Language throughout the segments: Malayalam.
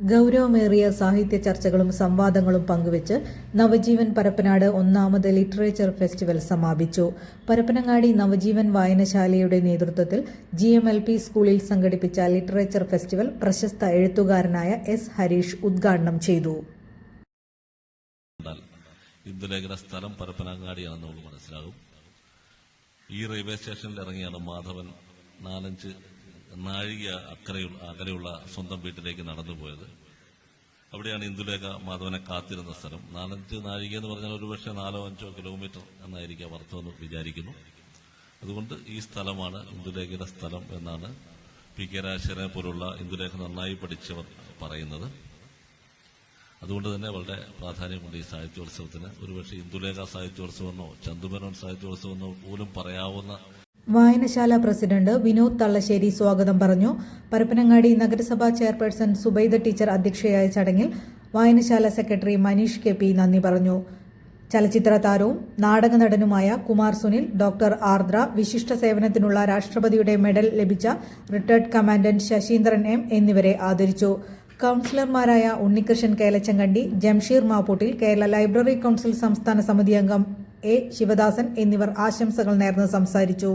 ഗൗരവമേറിയ സാഹിത്യ ചർച്ചകളും സംവാദങ്ങളും പങ്കുവച്ച് നവജീവൻ പരപ്പനാട് ഒന്നാമത് ലിറ്ററേച്ചർ ഫെസ്റ്റിവൽ സമാപിച്ചു. പരപ്പനങ്ങാടി നവജീവൻ വായനശാലയുടെ നേതൃത്വത്തിൽ ജി എം എൽ പി സ്കൂളിൽ സംഘടിപ്പിച്ച ലിറ്ററേച്ചർ ഫെസ്റ്റിവൽ പ്രശസ്ത എഴുത്തുകാരനായ എസ് ഹരീഷ് ഉദ്ഘാടനം ചെയ്തു. സ്ഥലം പരപ്പനങ്ങാടിയാണെന്ന് മനസ്സിലാകും. ഈ റെയിൽവേ സ്റ്റേഷനിൽ ഇറങ്ങിയാണ് മാധവൻ നാലഞ്ച് നാഴിക അക്കരയുള്ള അകലെയുള്ള സ്വന്തം വീട്ടിലേക്ക് നടന്നുപോയത്. അവിടെയാണ് ഇന്ദുലേഖ മാധവനെ കാത്തിരുന്ന സ്ഥലം. നാലഞ്ച് നാഴിക എന്ന് പറഞ്ഞാൽ ഒരുപക്ഷെ നാലോ അഞ്ചോ കിലോമീറ്റർ എന്നായിരിക്കും അർത്ഥമെന്ന് വിചാരിക്കുന്നു. അതുകൊണ്ട് ഈ സ്ഥലമാണ് ഇന്ദുലേഖയുടെ സ്ഥലം എന്നാണ് പി കെ രാജശേഖരനെ പോലുള്ള ഇന്ദുലേഖ നന്നായി പഠിച്ചവർ പറയുന്നത്. അതുകൊണ്ട് തന്നെ വളരെ പ്രാധാന്യമുണ്ട് ഈ സാഹിത്യോത്സവത്തിന്. ഒരുപക്ഷെ ഇന്ദുലേഖ സാഹിത്യോത്സവമെന്നോ ചന്ദുമനോൻ സാഹിത്യോത്സവമെന്നോ പോലും പറയാവുന്ന വായനശാല പ്രസിഡന്റ് വിനോദ് തള്ളശ്ശേരി സ്വാഗതം പറഞ്ഞു. പരപ്പനങ്ങാടി നഗരസഭാ ചെയർപേഴ്സൺ സുബൈദ ടീച്ചർ അധ്യക്ഷയായ ചടങ്ങിൽ വായനശാല സെക്രട്ടറി മനീഷ് കെ പി നന്ദി പറഞ്ഞു. ചലച്ചിത്ര താരവും നാടക നടനുമായ കുമാർ സുനിൽ ഡോക്ടർ ആർദ്ര വിശിഷ്ട സേവനത്തിനുള്ള രാഷ്ട്രപതിയുടെ മെഡൽ ലഭിച്ച റിട്ടയർഡ് കമാൻഡന്റ് ശശീന്ദ്രൻ എം എന്നിവരെ ആദരിച്ചു. കൌൺസിലർമാരായ ഉണ്ണികൃഷ്ണൻ കേലച്ചങ്കണ്ടി ജംഷീർ മാപ്പൂട്ടിൽ കേരള ലൈബ്രറി കൌൺസിൽ സംസ്ഥാന സമിതി അംഗം എ ശിവദാസൻ എന്നിവർ ആശംസകൾ നേർന്ന് സംസാരിച്ചു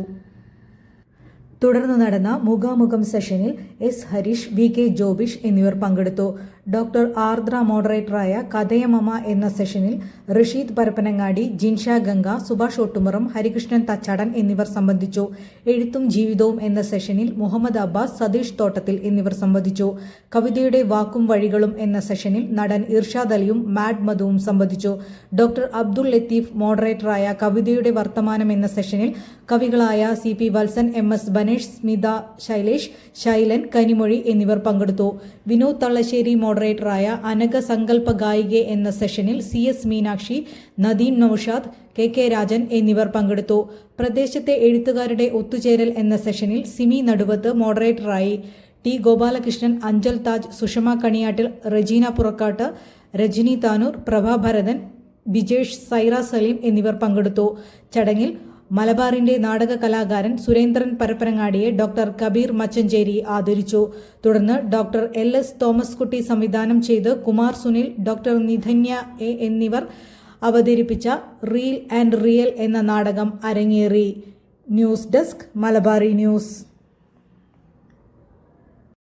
തുടർന്ന് നടന്ന മുഖാമുഖം സെഷനിൽ S Harish V K Jobish എന്നിവർ പങ്കെടുത്തു. ഡോക്ടർ ആർദ്ര മോഡറേറ്ററായ കഥയമമ എന്ന സെഷനിൽ റഷീദ് പരപ്പനങ്ങാടി ജിൻഷ ഗംഗ സുഭാഷ് ഒട്ടുമുറം ഹരികൃഷ്ണൻ തച്ചാടൻ എന്നിവർ സംബന്ധിച്ചു. എഴുത്തും ജീവിതവും എന്ന സെഷനിൽ മുഹമ്മദ് അബ്ബാസ് സതീഷ് തോട്ടത്തിൽ എന്നിവർ സംബന്ധിച്ചു. കവിതയുടെ വാക്കും വഴികളും എന്ന സെഷനിൽ നടൻ ഇർഷാദ് അലിയും മാഡ് മധുവും സംബന്ധിച്ചു. ഡോക്ടർ അബ്ദുൾ ലത്തീഫ് മോഡറേറ്ററായ കവിതയുടെ വർത്തമാനം എന്ന സെഷനിൽ കവികളായ C P Valsan M S Banesh Smitha Shailesh Shailan Kanimozhi എന്നിവർ പങ്കെടുത്തു. വിനോദ് തള്ളശ്ശേരി മോഡറേറ്ററായ അനഘ സങ്കല്പ ഗായികെ എന്ന സെഷനിൽ C S Meenakshi Nadeem Naushad K K Rajan എന്നിവർ പങ്കെടുത്തു. പ്രദേശത്തെ എഴുത്തുകാരുടെ ഒത്തുചേരൽ എന്ന സെഷനിൽ സിമി നടുവത്ത് മോഡറേറ്ററായി ടി ഗോപാലകൃഷ്ണൻ അഞ്ചൽ താജ് സുഷമ കണിയാട്ടിൽ റജീന പുറക്കാട്ട് രജനി താനൂർ പ്രഭാ ഭരതൻ ബിജേഷ് സൈറ സലീം എന്നിവർ പങ്കെടുത്തു. ചടങ്ങിൽ മലബാറിന്റെ നാടക കലാകാരൻ സുരേന്ദ്രൻ പരപ്പനങ്ങാടിയെ ഡോക്ടർ കബീർ മച്ചഞ്ചേരി ആദരിച്ചു. തുടർന്ന് doctor L S Thomas Kutty സംവിധാനം ചെയ്ത് കുമാർ സുനിൽ ഡോക്ടർ നിധന്യ എ എന്നിവർ അവതരിപ്പിച്ച റീൽ ആൻഡ് റിയൽ എന്ന നാടകം അരങ്ങേറി. News desk Malabari news.